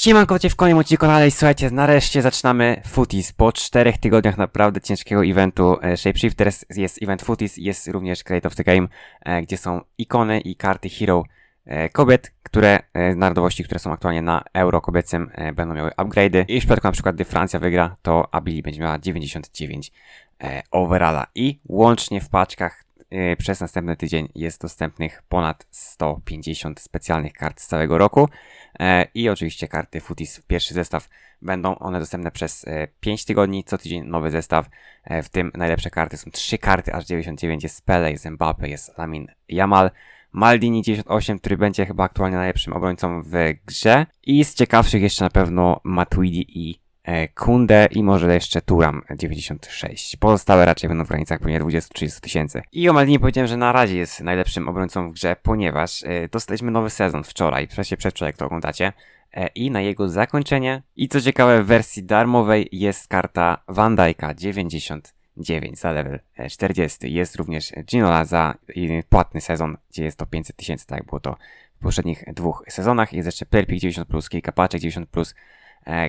Siemanko, cię w kolejnym odcinku kanale i słuchajcie, nareszcie zaczynamy Footies. Po czterech tygodniach naprawdę ciężkiego eventu e, Shapeshifters jest event Footies, jest również Create of the Game, e, gdzie są ikony i karty hero e, kobiet, które narodowości, które są aktualnie na euro kobiecym będą miały upgrade'y. I w przypadku na przykład, gdy Francja wygra, to Abili będzie miała 99 e, overalla. I łącznie w paczkach przez następny tydzień jest dostępnych ponad 150 specjalnych kart z całego roku. E, I oczywiście karty Footies, pierwszy zestaw, będą one dostępne przez e, 5 tygodni, co tydzień nowy zestaw, e, w tym najlepsze karty są 3 karty, aż 99, jest Pele, jest Mbappe, jest Lamin Jamal, Maldini 98, który będzie chyba aktualnie najlepszym obrońcą w grze. I z ciekawszych jeszcze na pewno Matuidi i e, Kunde i może jeszcze Turam 96. Pozostałe raczej będą w granicach pewnie 20-30 tysięcy. I o Maldini powiedziałem, że na razie jest najlepszym obrońcą w grze, ponieważ e, dostaliśmy nowy sezon wczoraj, przecież przedwczoraj jak to oglądacie. E, I na jego zakończenie, i co ciekawe w wersji darmowej jest karta Van Dijk'a 99 za level e, 40. Jest również Ginola za e, płatny sezon, gdzie jest to 500 tysięcy, tak było to w poprzednich dwóch sezonach. Jest jeszcze Perpik 90+, kilka paczek 90+, e,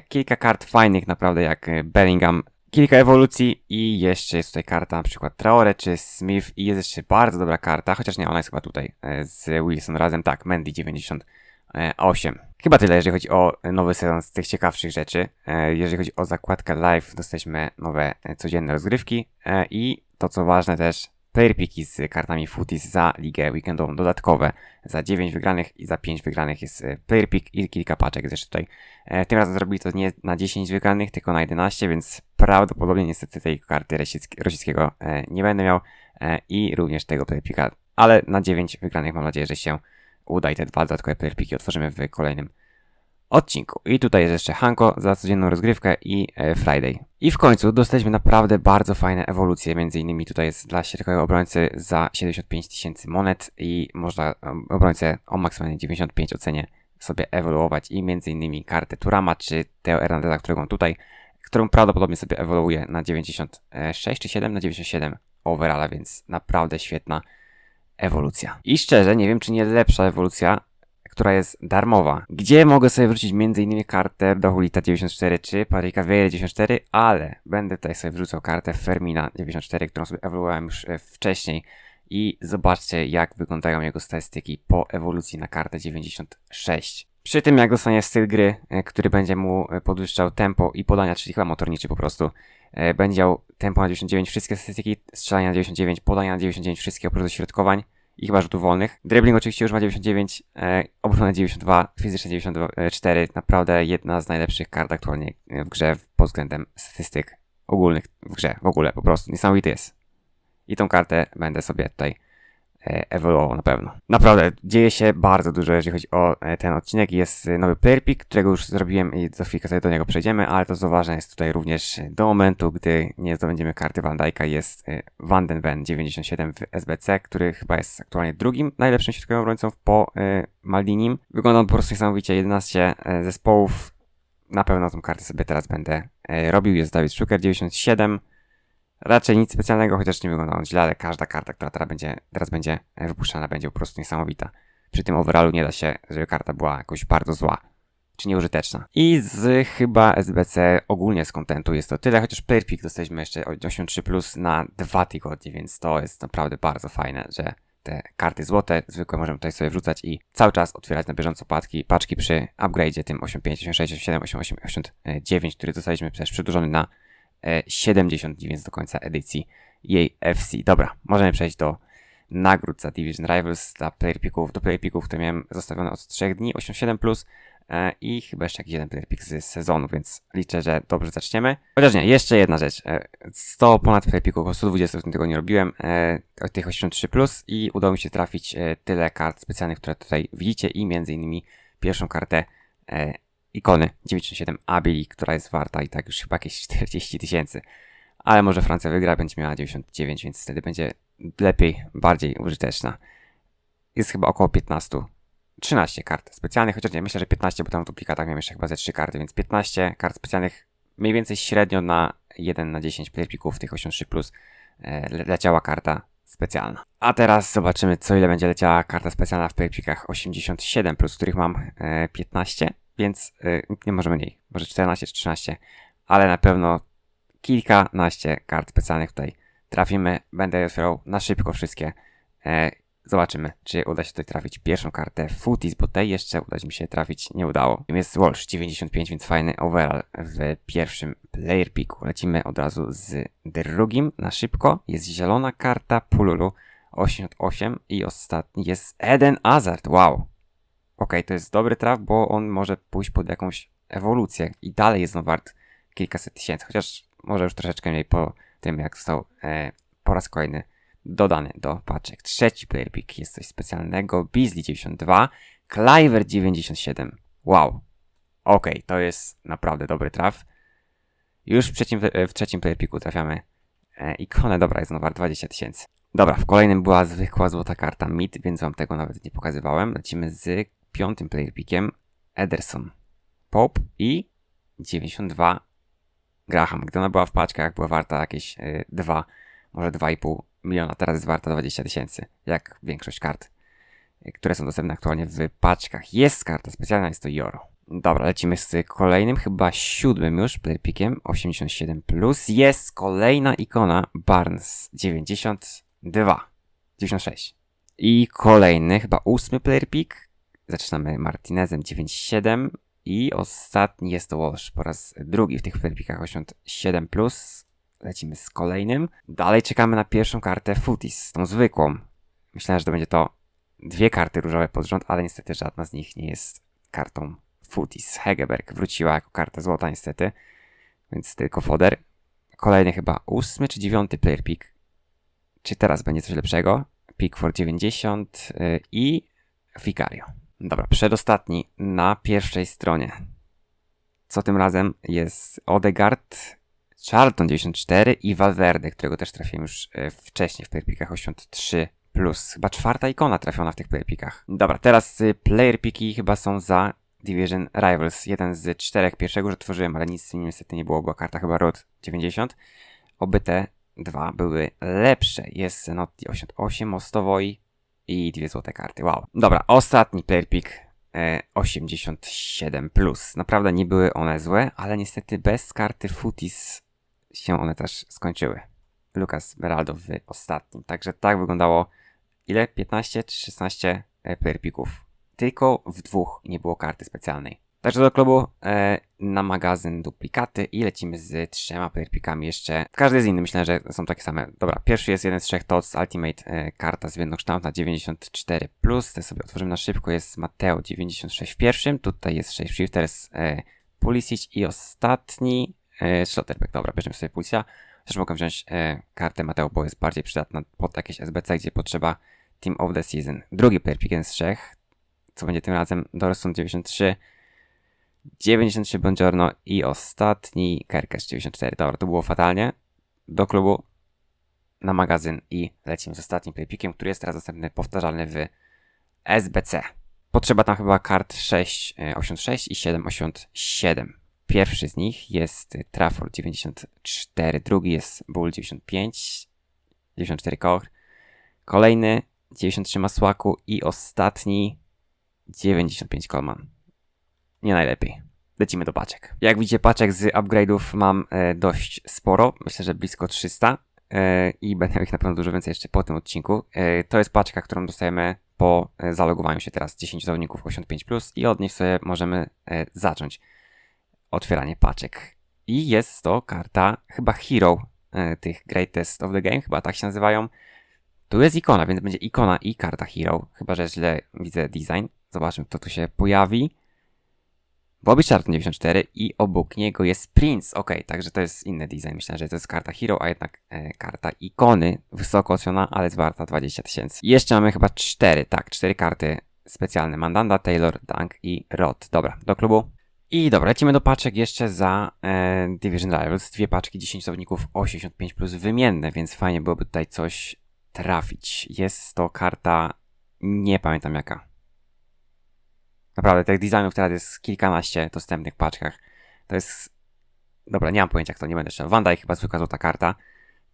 kilka kart fajnych naprawdę jak e, Bellingham, kilka ewolucji i jeszcze jest tutaj karta na przykład Traore czy Smith i jest jeszcze bardzo dobra karta, chociaż nie, ona jest chyba tutaj e, z Wilson razem, tak, Mendy 98. Chyba tyle, jeżeli chodzi o nowy sezon z tych ciekawszych rzeczy. E, Jeżeli chodzi o zakładkę live, dostaliśmy nowe e, codzienne rozgrywki e, i to co ważne też, player picki z kartami Footies za ligę weekendową dodatkowe. Za 9 wygranych i za 5 wygranych jest e, player pick i kilka paczek zresztą tutaj. E, Tym razem zrobili to nie na 10 wygranych, tylko na 11, więc prawdopodobnie niestety tej karty Rosickiego e, nie będę miał e, i również tego player picka, ale na 9 wygranych mam nadzieję, że się uda i te dwa dodatkowe player picki otworzymy w kolejnym odcinku. I tutaj jest jeszcze Hanko za codzienną rozgrywkę i e, Friday. I w końcu dostaliśmy naprawdę bardzo fajne ewolucje, między innymi tutaj jest dla środkowego obrońcy za 75 tysięcy monet i można obrońcę o maksymalnie 95 ocenie sobie ewoluować i między innymi kartę Turama czy Teo Hernandeza, którą tutaj, którą prawdopodobnie sobie ewoluuje na 96 czy 7 na 97 overalla, więc naprawdę świetna ewolucja. I szczerze, nie wiem czy nie lepsza ewolucja która jest darmowa, gdzie mogę sobie wrzucić m.in. kartę Dohulita 94 czy Parika Vieira 94, ale będę tutaj sobie wrzucał kartę Fermina 94, którą sobie ewoluowałem już e, wcześniej i zobaczcie jak wyglądają jego statystyki po ewolucji na kartę 96. Przy tym jak dostanie styl gry, e, który będzie mu e, podwyższał tempo i podania, czyli chyba motorniczy po prostu, będzie miał tempo na 99, wszystkie statystyki, strzelania na 99, podania na 99, wszystkie oprócz dośrodkowań, i chyba rzutów wolnych. Dribbling oczywiście już ma 99, e, obrona 92, fizyczne 94. Naprawdę jedna z najlepszych kart aktualnie w grze pod względem statystyk ogólnych w grze. W ogóle po prostu niesamowity jest. I tą kartę będę sobie tutaj e, ewoluował na pewno. Naprawdę, dzieje się bardzo dużo, jeżeli chodzi o e, ten odcinek. Jest e, nowy player pick, którego już zrobiłem i za chwilkę sobie do niego przejdziemy, ale to co ważne jest tutaj również e, do momentu, gdy nie zdobędziemy karty Van Dijk'a, jest e, Van den Ven 97 w SBC, który chyba jest aktualnie drugim najlepszym środkowym obrońcą po e, Maldinim. Wygląda on po prostu niesamowicie, 11 e, zespołów. Na pewno tą kartę sobie teraz będę e, robił. Jest Dawid Szuker 97. Raczej nic specjalnego, chociaż nie wygląda źle, ale każda karta, która teraz będzie, teraz będzie e, wypuszczana, będzie po prostu niesamowita. Przy tym overallu nie da się, żeby karta była jakoś bardzo zła, czy nieużyteczna. I z chyba SBC ogólnie z kontentu jest to tyle, chociaż Player Pick dostaliśmy jeszcze od 8.3 plus na dwa tygodnie, więc to jest naprawdę bardzo fajne, że te karty złote zwykłe możemy tutaj sobie wrzucać i cały czas otwierać na bieżąco paczki, paczki przy upgrade'zie tym 85, 86, 87, 88, 89, który dostaliśmy przecież przedłużony na 79 do końca edycji jej FC. Dobra, możemy przejść do nagród za Division Rivals dla player picków, do player picków, które miałem zostawione od 3 dni, 87+, plus, e, i chyba jeszcze jakiś jeden player pick z sezonu, więc liczę, że dobrze zaczniemy. Chociaż nie, jeszcze jedna rzecz. E, 100 ponad player picków, około 120 w tym tygodniu robiłem, e, od tych 83+, plus i udało mi się trafić e, tyle kart specjalnych, które tutaj widzicie i między innymi pierwszą kartę e, ikony 97 Abili, która jest warta i tak już chyba jakieś 40 tysięcy. Ale może Francja wygra, będzie miała 99, więc wtedy będzie lepiej, bardziej użyteczna. Jest chyba około 15, 13 kart specjalnych, chociaż nie, myślę, że 15, bo tam w duplikatach miałem jeszcze chyba ze 3 karty, więc 15 kart specjalnych, mniej więcej średnio na 1 na 10 playerpików tych 83+, plus, e, le- leciała karta specjalna. A teraz zobaczymy, co ile będzie leciała karta specjalna w playerpikach 87+, plus, których mam e, 15 więc y, nie może mniej, może 14 czy 13, ale na pewno kilkanaście kart specjalnych tutaj trafimy. Będę je otwierał na szybko wszystkie. E, zobaczymy, czy uda się tutaj trafić pierwszą kartę Footies, bo tej jeszcze udać mi się trafić nie udało. Jest Walsh 95, więc fajny overall w pierwszym player picku. Lecimy od razu z drugim na szybko. Jest zielona karta Pululu 88 i ostatni jest Eden Hazard. Wow. Ok, to jest dobry traf, bo on może pójść pod jakąś ewolucję i dalej jest on wart kilkaset tysięcy, chociaż może już troszeczkę mniej po tym, jak został e, po raz kolejny dodany do paczek. Trzeci player pick jest coś specjalnego. Beasley 92, Cliver 97. Wow. Ok, to jest naprawdę dobry traf. Już w trzecim, w trzecim player picku trafiamy e, ikonę. Dobra, jest on wart 20 tysięcy. Dobra, w kolejnym była zwykła złota karta mid, więc wam tego nawet nie pokazywałem. Lecimy z piątym player pickiem. Ederson, Pop i 92 Graham. Gdy ona była w paczkach, była warta jakieś y, 2, może 2,5 miliona. Teraz jest warta 20 tysięcy, jak większość kart, y, które są dostępne aktualnie w paczkach. Jest karta specjalna, jest to Joro. Dobra, lecimy z kolejnym, chyba siódmym już playerpickiem, 87+. Plus. Jest kolejna ikona Barnes 92, 96. I kolejny, chyba ósmy playerpick. Zaczynamy Martinezem 97. I ostatni jest to Walsh po raz drugi w tych playerpickach 87+. Plus. Lecimy z kolejnym. Dalej czekamy na pierwszą kartę Footies, tą zwykłą. Myślałem, że to będzie to dwie karty różowe pod rząd, ale niestety żadna z nich nie jest kartą Footies. Hegeberg wróciła jako karta złota niestety, więc tylko foder. Kolejny chyba ósmy czy dziewiąty player pick. Czy teraz będzie coś lepszego? Pickford 90 yy, i Ficario. Dobra, przedostatni na pierwszej stronie. Co tym razem jest Odegaard, Charlton 94 i Valverde, którego też trafiłem już yy, wcześniej w playerpickach 83 plus. Chyba czwarta ikona trafiona w tych playerpickach. Dobra, teraz y, playerpiki chyba są za Division Rivals. Jeden z czterech pierwszego, że tworzyłem, ale nic z nim niestety nie było, była karta chyba ROT 90. Oby te dwa były lepsze. Jest Zenotti 88, Mostowoi i dwie złote karty. Wow. Dobra, ostatni player pick. E, 87 plus. Naprawdę nie były one złe, ale niestety bez karty Footies się one też skończyły. Lucas Beraldo w ostatnim. Także tak wyglądało ile? 15 czy 16 player picków tylko w dwóch nie było karty specjalnej. Także do klubu e, na magazyn duplikaty i lecimy z trzema playerpikami jeszcze. Każdy z inny myślę, że są takie same. Dobra, pierwszy jest jeden z trzech TOTS Ultimate e, karta z na 94+. Plus. Te sobie otworzymy na szybko. Jest Mateo 96 w pierwszym. Tutaj jest Shapeshifters e, Pulisic i ostatni e, Schlotterbeck. Dobra, bierzemy sobie Pulisia. Też mogę wziąć e, kartę Mateo, bo jest bardziej przydatna pod jakieś SBC, gdzie potrzeba Team of the Season. Drugi playerpick z trzech co będzie tym razem Dorson 93, 93 Buongiorno i ostatni Kerkes 94. Dobra, to było fatalnie. Do klubu na magazyn i lecimy z ostatnim playpickiem, który jest teraz dostępny powtarzalny w SBC. Potrzeba tam chyba kart 686 i 787. Pierwszy z nich jest Trafford 94, drugi jest Bull 95, 94 Koch, kolejny 93 Masłaku i ostatni 95 Coleman. Nie najlepiej. Lecimy do paczek. Jak widzicie, paczek z upgrade'ów mam e, dość sporo. Myślę, że blisko 300. E, I będę ich na pewno dużo więcej jeszcze po tym odcinku. E, to jest paczka, którą dostajemy po e, zalogowaniu się teraz 10 zawodników 85+, i od nich sobie możemy e, zacząć otwieranie paczek. I jest to karta chyba Hero e, tych Greatest of the Game, chyba tak się nazywają. Tu jest ikona, więc będzie ikona i karta Hero, chyba że źle widzę design. Zobaczmy, kto tu się pojawi. Bobby Charlton 94 i obok niego jest Prince. Ok, także to jest inny design. Myślę, że to jest karta Hero, a jednak e, karta ikony. Wysoko oceniona, ale jest warta 20 tysięcy. Jeszcze mamy chyba 4, tak, 4 karty specjalne. Mandanda, Taylor, Dunk i Rod. Dobra, do klubu. I dobra, lecimy do paczek jeszcze za e, Division Rivals. Dwie paczki 10 zawodników 85 plus wymienne, więc fajnie byłoby tutaj coś trafić. Jest to karta, nie pamiętam jaka. Naprawdę, tych designów teraz jest kilkanaście dostępnych paczkach. To jest... Dobra, nie mam pojęcia kto, nie będę jeszcze. Wanda chyba zwykła złota karta.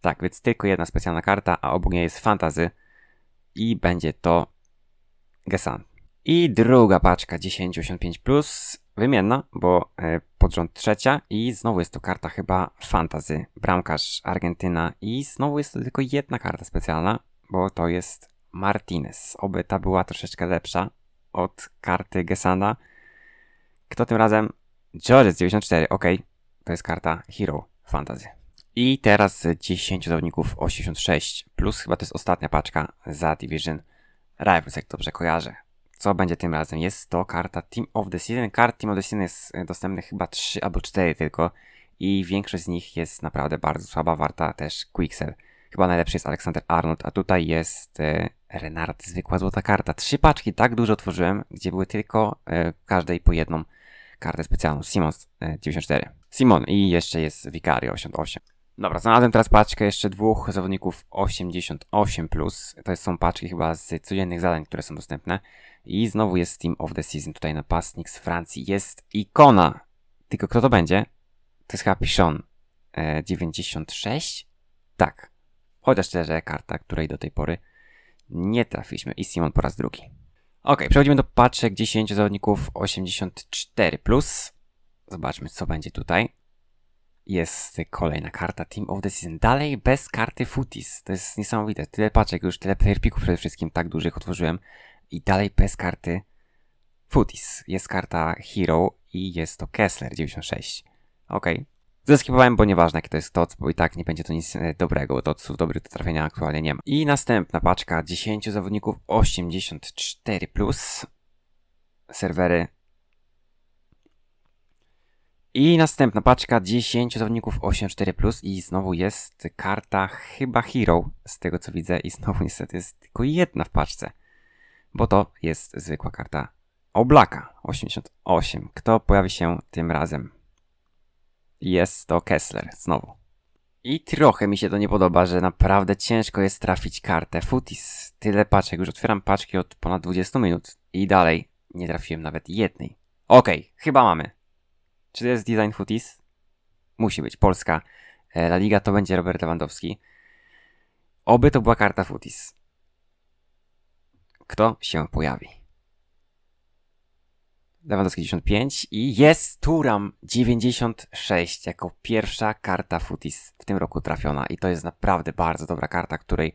Tak, więc tylko jedna specjalna karta, a obok niej jest fantazy. I będzie to Gesan. I druga paczka 1085+, plus wymienna, bo e, pod rząd trzecia i znowu jest to karta chyba fantazy, bramkarz Argentyna i znowu jest to tylko jedna karta specjalna, bo to jest Martinez. Oby ta była troszeczkę lepsza od karty Gesana. Kto tym razem? George 94, ok. To jest karta Hero Fantasy. I teraz z 10 zawodników 86, plus chyba to jest ostatnia paczka za Division Rivals, jak dobrze kojarzę. Co będzie tym razem? Jest to karta Team of the Season. Kart Team of the Season jest e, dostępnych chyba 3 albo 4 tylko i większość z nich jest naprawdę bardzo słaba, warta też Quicksell. Chyba najlepszy jest Alexander Arnold, a tutaj jest e, Renard, zwykła złota karta. Trzy paczki tak dużo otworzyłem, gdzie były tylko e, każdej po jedną kartę specjalną. Simons e, 94. Simon i jeszcze jest Vicario 88. Dobra, znalazłem teraz paczkę jeszcze dwóch zawodników 88+. Plus. To są paczki chyba z codziennych zadań, które są dostępne. I znowu jest Team of the Season. Tutaj napastnik z Francji. Jest ikona. Tylko kto to będzie? To jest chyba Pichon. E, 96? Tak. Chociaż szczerze, karta, której do tej pory nie trafiliśmy. I Simon po raz drugi. Ok, przechodzimy do paczek 10 zawodników 84+. Plus. Zobaczmy, co będzie tutaj. Jest kolejna karta Team of the Season. Dalej bez karty Footies. To jest niesamowite. Tyle paczek już, tyle player picków przede wszystkim tak dużych otworzyłem. I dalej bez karty Footies. Jest karta Hero i jest to Kessler 96. Ok. Zeskipowałem, bo nieważne jakie to jest TOC, bo i tak nie będzie to nic e, dobrego, bo TOCów dobrych do trafienia aktualnie nie ma. I następna paczka 10 zawodników 84+. Plus. Serwery i następna paczka 10 zawodników 8-4 i znowu jest karta chyba Hero, z tego co widzę, i znowu niestety jest tylko jedna w paczce, bo to jest zwykła karta Oblaka 88. Kto pojawi się tym razem? Jest to Kessler, znowu. I trochę mi się to nie podoba, że naprawdę ciężko jest trafić kartę Footies. Tyle paczek, już otwieram paczki od ponad 20 minut i dalej nie trafiłem nawet jednej. Okej, chyba mamy. Czy to jest design footies? Musi być. Polska. E, La Liga to będzie Robert Lewandowski. Oby to była karta footies. Kto się pojawi? Lewandowski 95 i jest Turam 96 jako pierwsza karta footies w tym roku trafiona i to jest naprawdę bardzo dobra karta, której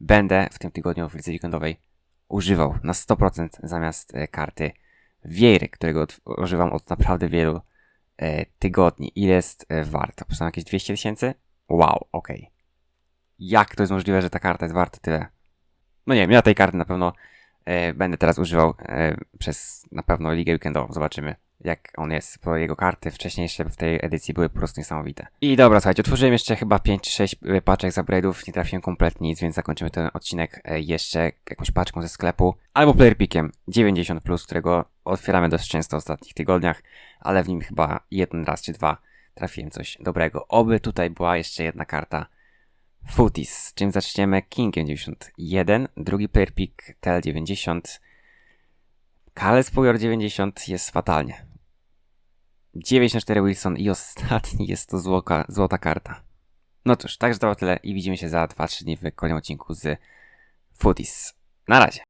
będę w tym tygodniu w lidze weekendowej używał na 100% zamiast e, karty Wiejry, którego używam od naprawdę wielu e, tygodni. Ile jest e, warta? Postawiam jakieś 200 tysięcy? Wow, okej. Jak to jest możliwe, że ta karta jest warta tyle? No nie wiem, ja tej karty na pewno będę teraz używał e, przez na pewno ligę weekendową. Zobaczymy, jak on jest, bo jego karty wcześniejsze w tej edycji były po prostu niesamowite. I dobra, słuchajcie, otworzyłem jeszcze chyba 5 czy 6 paczek z upgrade'ów, nie trafiłem kompletnie nic, więc zakończymy ten odcinek e, jeszcze jakąś paczką ze sklepu, albo player pickiem 90+, plus, którego otwieramy dość często w ostatnich tygodniach, ale w nim chyba jeden raz czy dwa trafiłem coś dobrego. Oby tutaj była jeszcze jedna karta Footies, czym zaczniemy Kingiem 91, drugi player pick TL 90, Kales Puyor 90 jest fatalnie. 94 Wilson i ostatni jest to złota, złota karta. No cóż, także to tyle i widzimy się za 2-3 dni w kolejnym odcinku z Footies. Na razie.